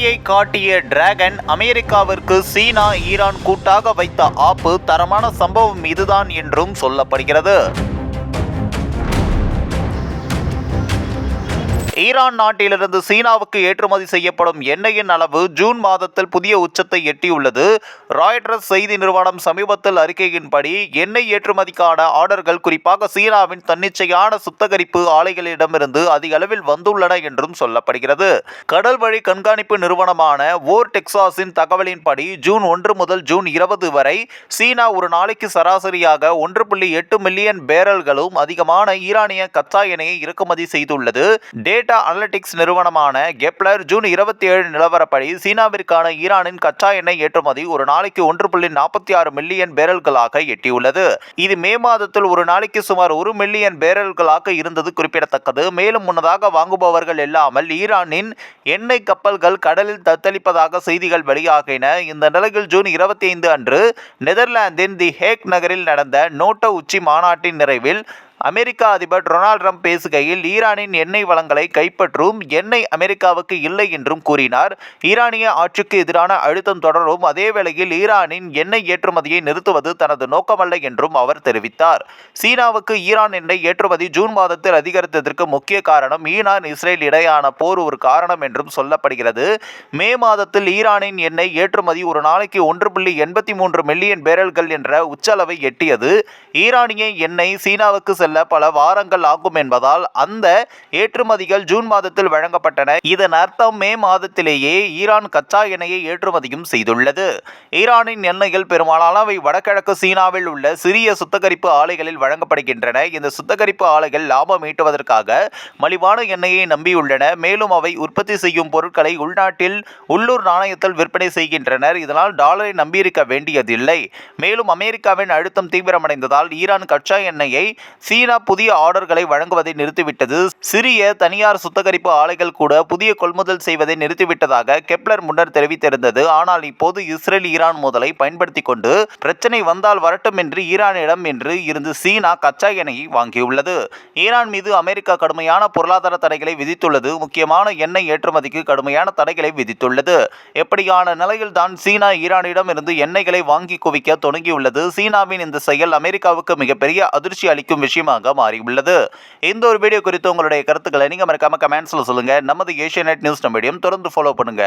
வேலையை காட்டிய டிராகன் அமெரிக்காவிற்கு சீனா ஈரான் கூட்டாக வைத்த ஆப்பு தரமான சம்பவம் இதுதான் என்றும் சொல்லப்படுகிறது. ஈரான் நாட்டிலிருந்து சீனாவுக்கு ஏற்றுமதி செய்யப்படும் எண்ணெயின் அளவு ஜூன் மாதத்தில் புதிய உச்சத்தை எட்டியுள்ளது. ராய்டர்ஸ் செய்தி நிறுவனம் சமீபத்தில் அறிக்கையின்படி எண்ணெய் ஏற்றுமதிக்கான ஆர்டர்கள் குறிப்பாக சீனாவின் தன்னிச்சையான சுத்தகரிப்பு ஆலைகளிடமிருந்து அதிக அளவில் வந்துள்ளன என்றும் சொல்லப்படுகிறது. கடல் வழி கண்காணிப்பு நிறுவனமான ஓர் டெக்சாஸின் தகவலின்படி ஜூன் ஒன்று முதல் ஜூன் இருபது வரை சீனா ஒரு நாளைக்கு சராசரியாக ஒன்று புள்ளி எட்டு மில்லியன் பேரல்களும் அதிகமான ஈரானிய கச்சா எண்ணெயை இறக்குமதி செய்துள்ளது. டேட்டா அனலிட்டிக்ஸ் நிறுவனமான கெப்லர் ஜூன் இருபத்தி ஏழு நிலவரப்படி சீனாவிற்கான ஈரானின் கச்சா எண்ணெய் ஏற்றுமதி ஒரு நாளைக்கு ஒன்று புள்ளி நாற்பத்தி ஆறு மில்லியன் பேரல்களாக எட்டியுள்ளது. இது மே மாதத்தில் ஒரு நாளைக்கு சுமார் ஒரு மில்லியன் பேரல்களாக இருந்தது குறிப்பிடத்தக்கது. மேலும் முன்னதாக வாங்குபவர்கள் இல்லாமல் ஈரானின் எண்ணெய் கப்பல்கள் கடலில் தத்தளிப்பதாக செய்திகள் வெளியாகின. இந்த நிலையில் ஜூன் இருபத்தி ஐந்து அன்று நெதர்லாந்தின் தி ஹேக் நகரில் நடந்த நோட்டோ உச்சி மாநாட்டின் நிறைவில் அமெரிக்க அதிபர் டொனால்ட் ட்ரம்ப் பேசுகையில் ஈரானின் எண்ணெய் வளங்களை கைப்பற்றும் எண்ணெய் அமெரிக்காவுக்கு இல்லை என்றும் கூறினார். ஈரானிய ஆட்சிக்கு எதிரான அழுத்தம் தொடரும் அதே வேளையில் ஈரானின் எண்ணெய் ஏற்றுமதியை நிறுத்துவது தனது நோக்கமல்ல என்றும் அவர் தெரிவித்தார். சீனாவுக்கு ஈரான் எண்ணெய் ஏற்றுமதி ஜூன் மாதத்தில் அதிகரித்ததற்கு முக்கிய காரணம் ஈரான் இஸ்ரேல் இடையான போர் ஒரு காரணம் என்றும் சொல்லப்படுகிறது. மே மாதத்தில் ஈரானின் எண்ணெய் ஏற்றுமதி ஒரு நாளைக்கு ஒன்று புள்ளி எண்பத்தி மூன்று மில்லியன் பேரல்கள் என்ற உச்சளவை எட்டியது. ஈரானிய எண்ணெய் சீனாவுக்கு செல்ல பல வாரங்கள் ஆகும் என்பதால் அந்த ஏற்றுமதிகள் ஜூன் மாதத்தில் வழங்கப்பட்டன. இதன் அர்த்தம் மே மாதத்திலேயே ஈரான் கச்சா எண்ணெயை ஏற்றுமதியும் செய்துள்ளது. ஈரானின் எண்ணெய்கள் பெரும்பாலானவை வடகிழக்கு சீனாவில் உள்ள சிறிய சுத்தகரிப்பு ஆலைகளில் வழங்கப்படுகின்றன. இந்த சுத்தகரிப்பு ஆலைகள் லாபம் ஈட்டுவதற்காக மலிவான எண்ணெயை நம்பியுள்ளன. மேலும் அவை உற்பத்தி செய்யும் பொருட்களை உள்நாட்டில் உள்ளூர் நாணயத்தில் விற்பனை செய்கின்றனர். இதனால் டாலரை நம்பியிருக்க வேண்டியதில்லை. மேலும் அமெரிக்காவின் அழுத்தம் தீவிரமடைந்ததால் ஈரான் கச்சா எண்ணெயை சீனா புதிய ஆர்டர்களை வழங்குவதை நிறுத்திவிட்டது. சிறிய தனியார் சுத்தகரிப்பு ஆலைகள் கூட புதிய கொள்முதல் செய்வதை நிறுத்திவிட்டதாக கெப்லர் முன்னர் தெரிவித்திருந்தது. ஆனால் இப்போது இஸ்ரேல் ஈரான் மோதலை பயன்படுத்தி கொண்டு பிரச்சனை வந்தால் வரட்டும் என்று ஈரானிடம் என்று இருந்து சீனா கச்சா எண்ணெயை வாங்கியுள்ளது. ஈரான் மீது அமெரிக்கா கடுமையான பொருளாதார தடைகளை விதித்துள்ளது. முக்கியமான எண்ணெய் ஏற்றுமதிக்கு கடுமையான தடைகளை விதித்துள்ளது. எப்படியான நிலையில்தான் சீனா ஈரானிடம் இருந்து எண்ணெய்களை வாங்கி குவிக்க தொடங்கியுள்ளது. சீனாவின் இந்த செயல் அமெரிக்காவுக்கு மிகப்பெரிய அதிர்ச்சி அளிக்கும் விஷயம் விஷயமாக மாறியுள்ளது. இந்த ஒரு வீடியோ குறித்து உங்களுடைய கருத்துக்களை நீங்க மறக்காம கமெண்ட்ஸில் சொல்லுங்க. நமது ஏஷியா நியூஸ் மீடியம் தொடர்ந்து ஃபாலோ பண்ணுங்க.